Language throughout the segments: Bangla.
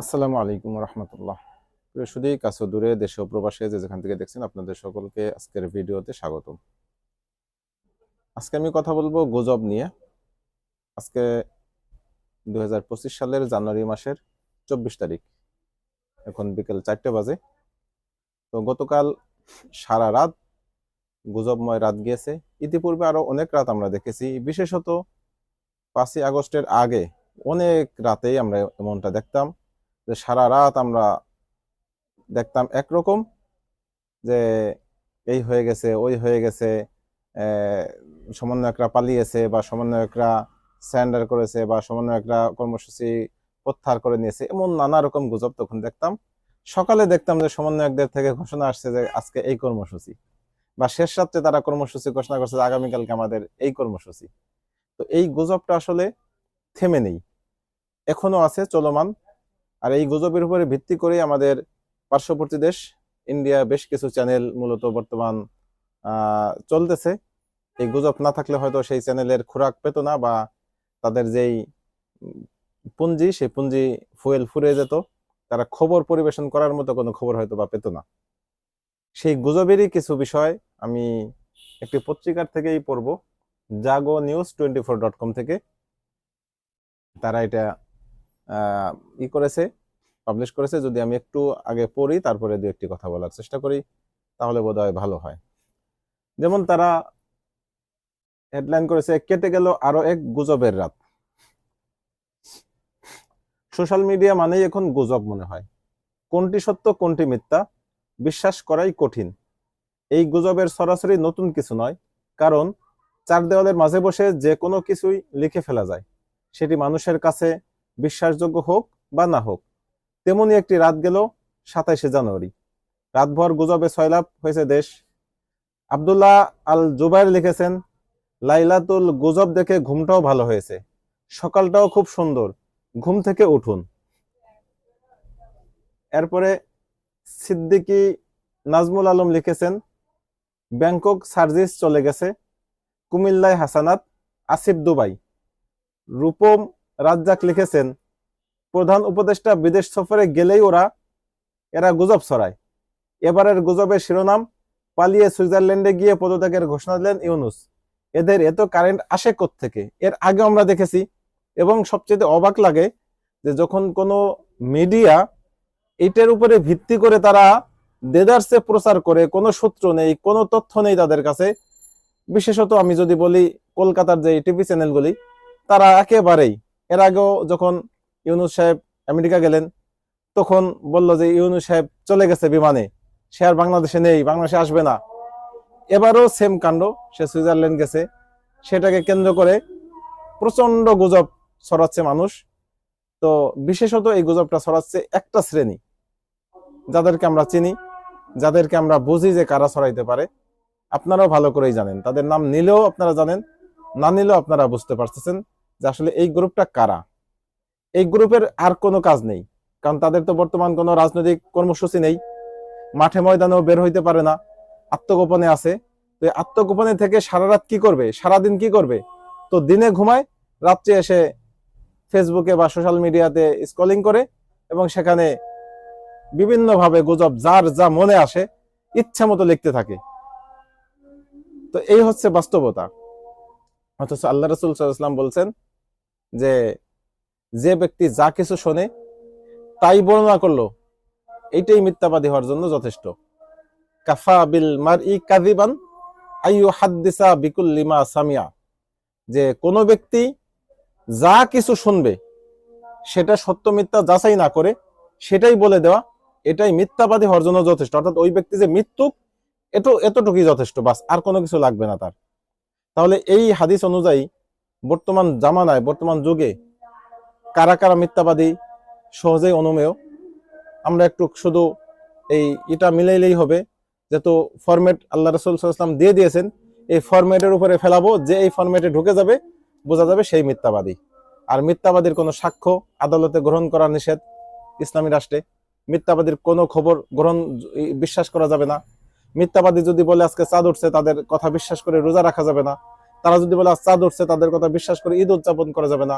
আসসালামু আলাইকুম রহমতুল্লাহ। প্রিয় শুধু কাছে দূরে, দেশে প্রবাসে যে যেখান থেকে দেখছেন আপনাদের সকলকে আজকের ভিডিওতে স্বাগতম। আজকে আমি কথা বলব গুজব নিয়ে। আজকে দুই সালের জানুয়ারি মাসের চব্বিশ তারিখ। এখন বিকেল চারটে বাজে। তো গতকাল সারা রাত গুজবময় রাত গিয়েছে। ইতিপূর্বে আরও অনেক রাত আমরা দেখেছি। বিশেষত পাঁচই আগস্টের আগে অনেক রাতেই আমরা এমনটা দেখতাম। যে সারা রাত আমরা দেখতাম একরকম যে এই হয়ে গেছে, ওই হয়ে গেছে সমন্বয়করা পালিয়েছে বা সমন্বয়করা স্যান্ডার করেছে বা সমন্বয়করা কর্মসূচি প্রত্যাহার করে নিয়েছে, এমন নানা রকম গুজব তখন দেখতাম। সকালে দেখতাম যে সমন্বয়কদের থেকে ঘোষণা আসছে যে আজকে এই কর্মসূচি বা শেষ রাত্রে তারা কর্মসূচি ঘোষণা করছে যে আগামীকালকে আমাদের এই কর্মসূচি। তো এই গুজবটা আসলে থেমে নেই। এখনও আছে, চলমান। আর এই গুজবের উপরে ভিত্তি করে আমাদের পার্শ্ববর্তী দেশ, ইন্ডিয়া বেশ কিছু চ্যানেল মূলত বর্তমান চলতেছে। এই গুজব না থাকলে হয়তো সেই চ্যানেলের খোরাক পেত না বা তাদের যেই পুঁজি সেই পুঞ্জি ফুয়েল ফুরে যেত। তারা খবর পরিবেশন করার মতো কোনো খবর হয়তো বা পেত না। সেই গুজবেরই কিছু বিষয় আমি একটি পত্রিকার থেকেই পড়ব। Jago news twenty four dot com থেকে। তারা এটা ই করেছে। পাবলিশ করেছে, যদি আমি একটু আগে পড়ি, তারপরে দু একটি কথা বলার চেষ্টা করি, তাহলে বোধহয় ভালো হয়। যেমন তারা হেডলাইন করেছে, কেটে গেল আরও এক গুজবের রাত। সোশ্যাল মিডিয়া মানেই এখন গুজব মনে হয়। কোনটি সত্য, কোনটি মিথ্যা, বিশ্বাস করাই কঠিন। এই গুজবের সরাসরি নতুন কিছু নয়, কারণ চার দেওয়ালের মাঝে বসে যে কোনো কিছুই লিখে ফেলা যায়। সেটি মানুষের কাছে বিশ্বাসযোগ্য হোক বা না হোক। তেমনি একটি রাত গেল সাতাইশে জানুয়ারি। রাতভর গুজবে সয়লাভ হয়েছে দেশ। আব্দুল্লাহ আল জুবাইর লিখেছেন, লাইলাতুল গুজব দেখে ঘুমটাও ভালো হয়েছে। সকালটাও খুব সুন্দর। ঘুম থেকে উঠুন। এরপরে সিদ্দিকী নাজমুল আলম লিখেছেন, ব্যাংকক সার্জিস চলে গেছে। কুমিল্লায় হাসানাত, আসিফ দুবাই। রূপম রাজ্জাক লিখেছেন প্রধান উপদেষ্টা বিদেশ সফরে গেলেই ওরা, এরা গুজব ছড়ায়। এবারের গুজবের শিরোনাম, পালিয়ে সুইজারল্যান্ডে গিয়ে পদত্যাগের ঘোষণা দিলেন ইউনুস। এদের এত কারেন্ট আসে থেকে এর আগে আমরা দেখেছি, এবং সবচেয়ে অবাক লাগে যে যখন কোনো মিডিয়া এটার উপরে ভিত্তি করে তারা দেদারসে প্রচার করে, কোনো সূত্র নেই, কোনো তথ্য নেই তাদের কাছে, বিশেষত আমি যদি বলি কলকাতার যে টিভি চ্যানেলগুলি, তারা একেবারেই, এর আগেও যখন ইউনুস সাহেব আমেরিকা গেলেন, তখন বলল যে ইউনুস সাহেব চলে গেছে বিমানে, সে আর বাংলাদেশে নেই, বাংলাদেশে আসবে না। এবারও সেম কাণ্ড, সে সুইজারল্যান্ড গেছে, সেটাকে কেন্দ্র করে প্রচণ্ড গুজব ছড়াচ্ছে মানুষ। তো বিশেষত এই গুজবটা ছড়াচ্ছে একটা শ্রেণি, যাদেরকে আমরা চিনি, যাদেরকে আমরা বুঝি যে কারা ছড়াইতে পারে, আপনারাও ভালো করেই জানেন। তাদের নাম নিলেও আপনারা জানেন, না নিলেও আপনারা বুঝতে পারতেছেন যে আসলে এই গ্রুপটা কারা। এই গ্রুপের আর কোনো কাজ নেই। কারণ তাদের তো বর্তমান কোনো রাজনৈতিক কর্মসূচি নেই। মাঠে ময়দানেও বের হইতে পারে না। আত্মগোপনে আছে। তো আত্মগোপনে থেকে সারা রাত কি করবে? সারাদিন কি করবে? তো দিনে ঘুমায়, রাত্রে এসে ফেসবুকে বা সোশ্যাল মিডিয়াতে স্কলিং করে এবং সেখানে বিভিন্নভাবে গুজব যার যা মনে আসে, ইচ্ছা মতো লিখতে থাকে। তো এই হচ্ছে বাস্তবতা। অথচ আল্লাহ রসুল সাল্লাম বলছেন যে যে ব্যক্তি যা কিছু শোনে, তাই বর্ণনা করল, এইটাই মিথ্যাবাদী হওয়ার জন্য যথেষ্ট। কাফা বিল মার ই কাদিবান আইয়ু হাদ্দিসা বিকুল্লিমা সামিয়া। যে কোনো ব্যক্তি যা কিছু শুনবে, সেটা সত্য মিথ্যা যাচাই না করে, সেটাই বলে দেওয়া, এটাই মিথ্যাবাদী হওয়ার জন্য যথেষ্ট। অর্থাৎ ওই ব্যক্তি যে মৃত্যুক এত এতটুকুই যথেষ্ট, বাস আর কোনো কিছু লাগবে না তার। তাহলে এই হাদিস অনুযায়ী বর্তমান জামানায়, বর্তমান যুগে কারা কারা মিথ্যাবাদী, সহজেই অনুমেয়, আমরা একটু শুধু এই এটা মিলাইলেই হবে, যেহেতু ফরম্যাট আল্লাহ রসুল সাল্লাম দিয়ে দিয়েছেন, এই ফরম্যাটের উপরে ফেলাবো, যে এই ফরম্যাটে ঢুকে যাবে, বোঝা যাবে সেই মিথ্যাবাদী। আর মিথ্যাবাদীর কোনো সাক্ষ্য আদালতে গ্রহণ করা নিষেধ ইসলামী রাষ্ট্রে। মিথ্যাবাদীর কোনো খবর গ্রহণ, বিশ্বাস করা যাবে না। মিথ্যাবাদী যদি বলে আজকে চাঁদ উঠছে, তাদের কথা বিশ্বাস করে রোজা রাখা যাবে না। তারা যদি বলে আজ চাঁদ উঠছে, তাদের কথা বিশ্বাস করে ঈদ উদযাপন করা যাবে না।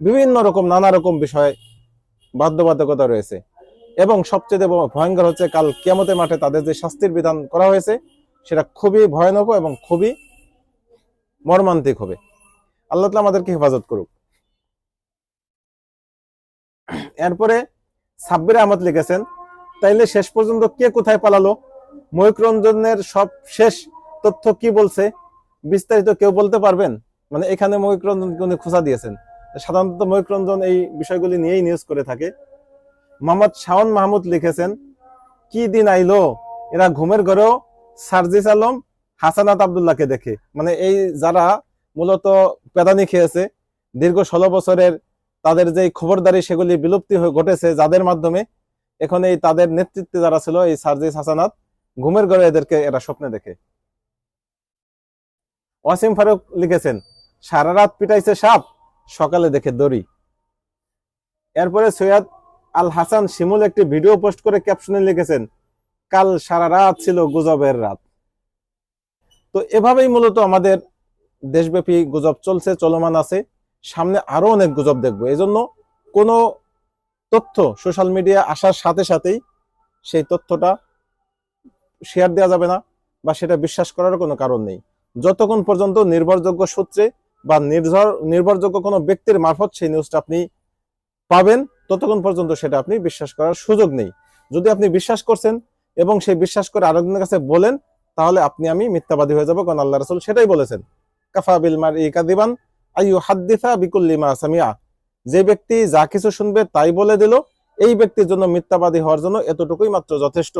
বিভিন্ন রকম, নানা রকম বিষয় বাধ্যবাধকতা রয়েছে। এবং সবচেয়ে ভয়ঙ্কর হচ্ছে কাল কিয়ামতের মাঠে তাদের যে শাস্তির বিধান করা হয়েছে, সেটা খুবই ভয়ানক এবং খুবই মর্মান্তিক হবে। আল্লাহ তাআলা আমাদেরকে হেফাজত করুক। এরপরে সাব্বির আহমদ লিখেছেন, তাইলে শেষ পর্যন্ত কে কোথায় পালালো? ময়ূক রঞ্জনের সব শেষ তথ্য কি বলছে? বিস্তারিত কেউ বলতে পারবেন? মানে এখানে ময়ূক রঞ্জন উনি খোঁচা দিয়েছেন। সাধারণত ময়ূকরঞ্জন এই বিষয়গুলি নিয়েই নিউজ করে থাকে। মোহাম্মদ শাওন মাহমুদ লিখেছেন, কি দিন আইলো? এরা ঘুমের ঘরেও সার্জিস আলম, হাসানাত আবদুল্লাহকে দেখে। মানে এই যারা মূলত পেদানি খেয়েছে, দীর্ঘ ষোলো বছরের তাদের যে খবরদারি সেগুলি বিলুপ্তি হয়ে ঘটেছে যাদের মাধ্যমে, এখন এই তাদের নেতৃত্বে যারা ছিল এই সার্জিস, হাসানাত, ঘুমের ঘরে এদেরকে এরা স্বপ্নে দেখে। ওয়াসিম ফারুক লিখেছেন, সারা রাত পিটাইছে সাপ সকালে দেখে দড়ি। এরপরে সৈয়দ আল হাসান শিমুল একটি ভিডিও পোস্ট করে ক্যাপশনে লিখেছেন, কাল সারা রাত ছিল গুজবের রাত। তো এভাবেই মূলত আমাদের দেশব্যাপী গুজব চলছে, চলমান আছে। সামনে আরও অনেক গুজব দেখব। এই জন্য কোনো তথ্য সোশ্যাল মিডিয়া আসার সাথে সাথেই সেই তথ্যটা শেয়ার দেওয়া যাবে না বা সেটা বিশ্বাস করার কোনো কারণ নেই। যতক্ষণ পর্যন্ত নির্ভরযোগ্য সূত্রে বা নির্ভর নির্ভরযোগ্য কোনো ব্যক্তির মারফত সেই নিউজটা আপনি পাবেন, ততক্ষণ পর্যন্ত সেটা আপনি বিশ্বাস করার সুযোগ নেই। যদি আপনি বিশ্বাস করছেন এবং সেই বিশ্বাস করে আরেকজনের কাছে বলেন, তাহলে আপনি, আমি মিথ্যাবাদী হয়ে যাব কারণ আল্লাহ রসুল সেটাই বলেছেন। কাফা বিল মার ইকাদিবান আইয়ু হাদ্দিসা বিকুল্লিমা সামিয়া যে ব্যক্তি যা কিছু শুনবে তাই বলে দিল, এই ব্যক্তির জন্য মিথ্যাবাদী হওয়ার জন্য এতটুকুই মাত্র যথেষ্ট।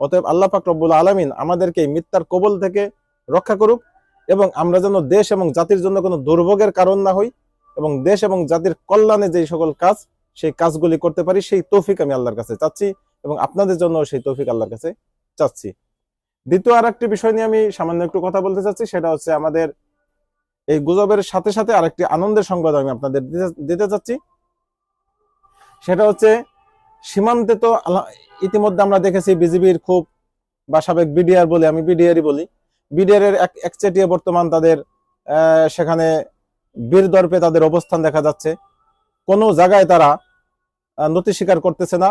অতএব আল্লাহ পাক রব্বুল আলমিন আমাদেরকে এই মিথ্যার কবল থেকে রক্ষা করুক। এবং আমরা যেন দেশ এবং জাতির জন্য কোনো দুর্ভোগের কারণ না হই এবং দেশ এবং জাতির কল্যাণে যে সকল কাজ, সেই কাজগুলি করতে পারি, সেই তৌফিক আমি আল্লাহর কাছে চাচ্ছি এবং আপনাদের জন্য সেই তৌফিক আল্লাহর কাছে চাচ্ছি। দ্বিতীয় আর একটি বিষয় নিয়ে আমি সামান্য একটু কথা বলতে চাচ্ছি, সেটা হচ্ছে আমাদের এই গুজবের সাথে সাথে আরেকটি আনন্দের সংবাদ আমি আপনাদের দিতে- চাচ্ছি। সেটা হচ্ছে সীমান্তে তো ইতিমধ্যে আমরা দেখেছি বিজিবির খুব বা সাবেক বিডিআর বলে, আমি বিডিআরই বলি এক একচেটিয়া বর্তমান তাদের সেখানে বীর দর্পে তাদের অবস্থান দেখা যাচ্ছে। কোনো জায়গায় তারা নতি স্বীকার করতেছে না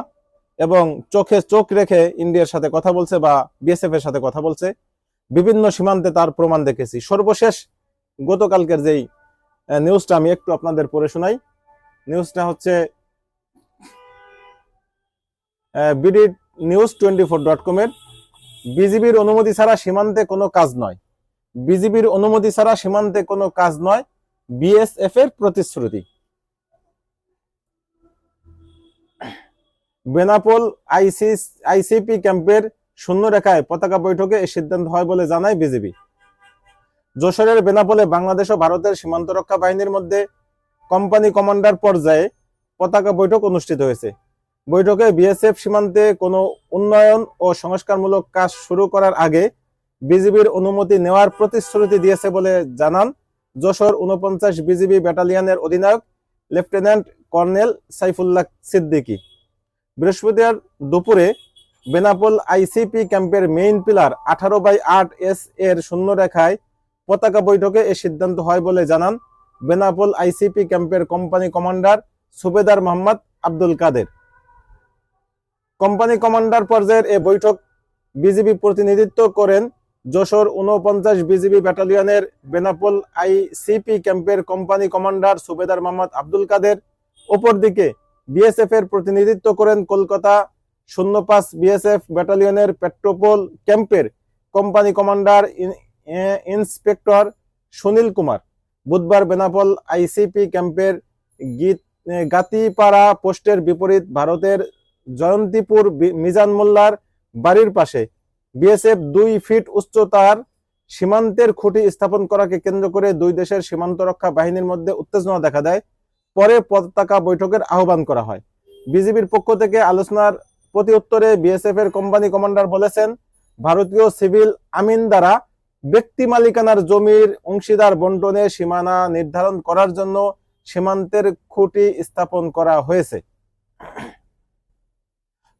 এবং চোখে চোখ রেখে ইন্ডিয়ার সাথে কথা বলছে বা বিএসএফ এর সাথে কথা বলছে। বিভিন্ন সীমান্তে তার প্রমাণ দেখেছি। সর্বশেষ গতকালকের যেই নিউজটা আমি একটু আপনাদের পড়ে শোনাই। নিউজটা হচ্ছে BD news twenty four dot কমের বিজিবির অনুমতি ছাড়া সীমান্তে কোনো কাজ নয়। বিজিবির অনুমতি ছাড়া সীমান্তে কোনো কাজ নয়। বিএসএফ এর প্রতিশ্রুতি। বেনাপোল আইসি আইসিপি ক্যাম্পের শূন্য রেখায় পতাকা বৈঠকে এই সিদ্ধান্ত হয় বলে জানায় বিজেপি যশোরের বেনাপোলে বাংলাদেশ ও ভারতের সীমান্ত রক্ষা বাহিনীর মধ্যে কোম্পানি কমান্ডার পর্যায়ে পতাকা বৈঠক অনুষ্ঠিত হয়েছে। বৈঠকে বিএসএফ সীমান্তে কোনো উন্নয়ন ও সংস্কারমূলক কাজ শুরু করার আগে বিজিবির অনুমতি নেওয়ার প্রতিশ্রুতি দিয়েছে বলে জানান যশোর উনপঞ্চাশ বিজিবি ব্যাটালিয়নের অধিনায়ক লেফটেন্যান্ট কর্নেল সাইফুল্লাহ সিদ্দিকী। বৃহস্পতিবার দুপুরে বেনাপোল আইসিপি ক্যাম্পের মেইন পিলার আঠারো বাই আট এস এর শূন্য রেখায় পতাকা বৈঠকে এ সিদ্ধান্ত হয় বলে জানান বেনাপোল আইসিপি ক্যাম্পের company commander subedar Mohammad Abdul Kader. Company commander পর্যায়ের এ বৈঠক বিজিবি প্রতিনিধিত্ব করেন যশোর উনপঞ্চাশ বিজিবি ব্যাটালিয়নের বেনাপোল আইসিপি ক্যাম্পের কোম্পানি কমান্ডার সুবেদার মোহাম্মদ আব্দুল কাদের। অপরদিকে বিএসএফ এর প্রতিনিধিত্ব করেন কলকাতা শূন্য পাঁচ বিএসএফ ব্যাটালিয়নের পেট্রোপোল ক্যাম্পের company commander inspector Sunil Kumar. বুধবার বেনাপোল আইসিপি ক্যাম্পের গীত, গাতিপাড়া পোস্টের বিপরীত ভারতের জয়ন্তীপুর মিজান মোল্লার বাড়ির পাশে। বিএসএফ দুই ফিট উচ্চতার সীমান্তের খুঁটি স্থাপন করাকে কেন্দ্র করে দুই দেশের সীমান্ত রক্ষা বাহিনীর মধ্যে উত্তেজনা দেখা দেয়। পরে পতাকা বৈঠকের আহ্বান করা হয়। বিজিবির পক্ষ থেকে আলোচনার প্রতি উত্তরে বিএসএফ এর কোম্পানি কমান্ডার বলেছেন, ভারতীয় সিভিল আমিন দ্বারা ব্যক্তি মালিকানার জমির অংশীদার বন্টনে সীমানা নির্ধারণ করার জন্য সীমান্তের খুঁটি স্থাপন করা হয়েছে।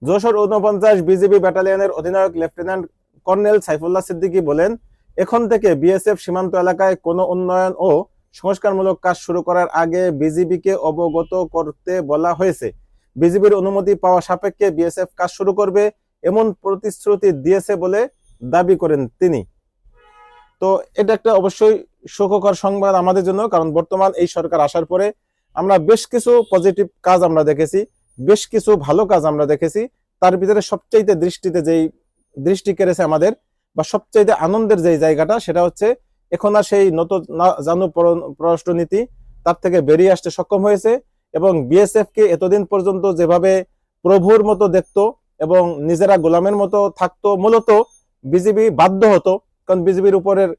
যশোর উনপঞ্চাশ বিজিবি ব্যাটালিয়নের অধিনায়ক লেফটেন্যান্ট কর্নেল সাইফুল্লাহ সিদ্দিকী বলেন, এখন থেকে বিএসএফ সীমান্ত এলাকায় কোনো উন্নয়ন ও সংস্কারমূলক কাজ শুরু করার আগে বিজিবিকে অবগত করতে বলা হয়েছে। বিজিবির অনুমতি পাওয়া সাপেক্ষে বিএসএফ কাজ শুরু করবে এমন প্রতিশ্রুতি দিয়েছে বলে দাবি করেন তিনি। তো এটা একটা অবশ্যই সুখকর সংবাদ আমাদের জন্য, কারণ বর্তমান এই সরকার আসার পরে আমরা বেশ কিছু পজিটিভ কাজ আমরা দেখেছি। বেশ কিছু ভালো কাজ আমরা দেখেছি। তার ভিতরে সবচাইতে দৃষ্টিতে যেই দৃষ্টি কেড়েছে আমাদের বা সবচাইতে আনন্দের যেই জায়গাটা, সেটা হচ্ছে এখন আর সেই নতুন না- জানু পর- পররাষ্ট্রনীতি তার থেকে বেরিয়ে আসতে সক্ষম হয়েছে এবং বিএসএফ কে এতদিন পর্যন্ত যেভাবে প্রভুর মতো দেখতো এবং নিজেরা গোলামের মতো থাকতো, মূলত বিজিবি বাধ্য হতো। কারণ বিজিবির উপরের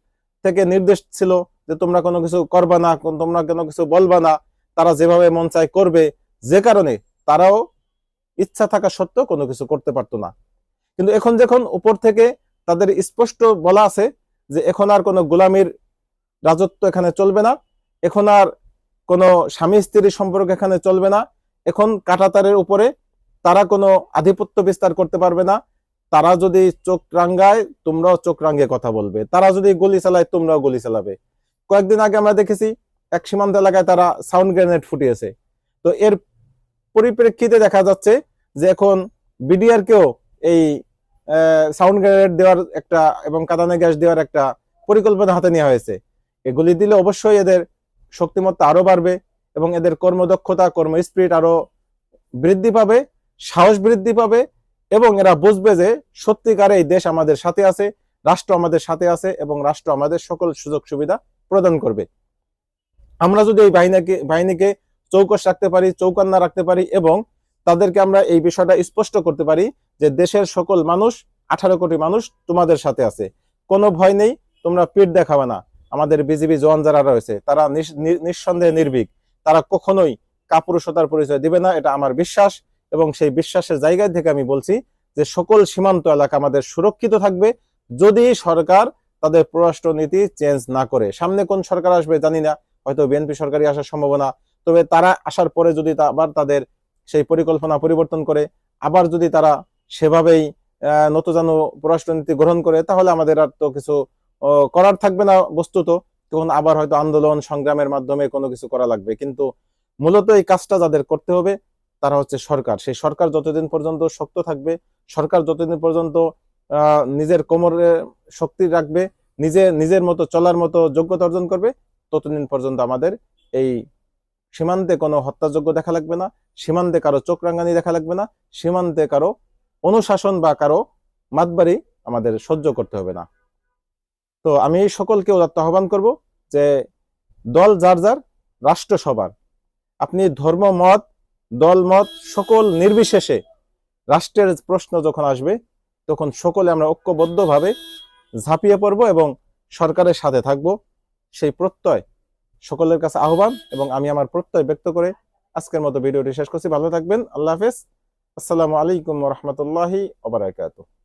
থেকে নির্দেশ ছিল যে তোমরা কোনো কিছু করবা না তোমরা কোনো কিছু বলবা না, তারা যেভাবে মন চায় করবে, যে কারণে তারাও ইচ্ছা থাকা সত্ত্বেও কোনো কিছু করতে পারতো না। কিন্তু এখন যখন উপর থেকে তাদের স্পষ্ট বলা আছে যে এখন আর কোনো গোলামির রাজত্ব এখানে চলবে না, এখন আর কোনো স্বামী স্ত্রীর সম্পর্ক এখানে চলবে না, এখন কাটাতারের উপরে তারা কোনো আধিপত্য বিস্তার করতে পারবে না, তারা যদি চোখ রাঙ্গায় তোমরাও চোখ রাঙ্গে কথা বলবে, তারা যদি গুলি চালায় তোমরাও গুলি চালাবে। কয়েকদিন আগে আমরা দেখেছি এক সীমান্ত এলাকায় তারা সাউন্ড গ্রেনেড ফুটিয়েছে। তো এর পরিপ্রেক্ষিতে দেখা যাচ্ছে যে এখন বিডিআর কেও এই সাউন্ড গ্রেনেড দেওয়ার একটা এবং কাদানে গ্যাস দেওয়ার একটা পরিকল্পনা হাতে নেওয়া হয়েছে। এগুলি দিলে অবশ্যই এদের শক্তিমত্তা আরও বাড়বে এবং এদের কর্মদক্ষতা, কর্ম স্পিরিট আরও বৃদ্ধি পাবে, সাহস বৃদ্ধি পাবে এবং এরা বুঝবে যে সত্যিকারে এই দেশ আমাদের সাথে আছে, রাষ্ট্র আমাদের সাথে আছে এবং রাষ্ট্র আমাদের সকল সুযোগ সুবিধা প্রদান করবে। আমরা যদি এই বাহিনীকে বাহিনীকে চৌকস রাখতে পারি, চৌকান্না রাখতে পারি এবং তাদেরকে আমরা এই বিষয়টা স্পষ্ট করতে পারি যে দেশের সকল মানুষ, আঠারো কোটি মানুষ তোমাদের সাথে আছে। কোনো ভয় নেই, তোমরা পিঠ দেখাবে না। আমাদের বিজিবি জওয়ান যারা রয়েছে, তারা নিঃসন্দেহে নির্ভীক। তারা কখনোই কাপুরুষতার পরিচয় দিবে না, এটা আমার বিশ্বাস এবং সেই বিশ্বাসের জায়গায় থেকে আমি বলছি যে সকল সীমান্ত এলাকা আমাদের সুরক্ষিত থাকবে যদি সরকার তাদের পররাষ্ট্র নীতি চেঞ্জ না করে। সামনে কোন সরকার আসবে জানি না, হয়তো বিএনপি সরকারই আসার সম্ভাবনা তবে তারা আসার পরে যদি আবার তাদের সেই পরিকল্পনা পরিবর্তন করে, আবার যদি তারা সেভাবেই নতজানু পররাষ্ট্রনীতি গ্রহণ করে, তাহলে আমাদের আর তো কিছু করার থাকবে না বস্তুত। তখন আবার হয়তো আন্দোলন, সংগ্রামের মাধ্যমে কোনো কিছু করা লাগবে। কিন্তু মূলত এই কাজটা যাদের করতে হবে, তারা হচ্ছে সরকার। সেই সরকার যতদিন পর্যন্ত শক্ত থাকবে, সরকার যতদিন পর্যন্ত নিজের কোমরে শক্তি রাখবে, নিজে, নিজের মতো চলার মতো যোগ্যতা অর্জন করবে, ততদিন পর্যন্ত আমাদের এই সীমান্তে কোনো হত্যাযোগ্য দেখা লাগবে না, সীমান্তে কারও চোখ রাঙ্গানি দেখা লাগবে না, সীমান্তে কারও অনুশাসন বা কারও মাতবাড়ি আমাদের সহ্য করতে হবে না। তো আমি সকলকে উদাত্ত আহ্বান করব যে দল যার যার, রাষ্ট্র সবার, আপনি ধর্ম, মত, দল, মত, সকল নির্বিশেষে রাষ্ট্রের প্রশ্ন যখন আসবে, তখন সকলে আমরা ঐক্যবদ্ধভাবে ঝাঁপিয়ে পড়ব এবং সরকারের সাথে থাকব, সেই প্রত্যয় সকলের কাছে আহ্বান এবং আমি আমার প্রত্যয় ব্যক্ত করে আজকের মতো ভিডিওটি শেষ করছি। ভালো থাকবেন। আল্লাহ হাফেজ। আসসালামু আলাইকুম রহমতুল্লাহি ওবরাকাতুহ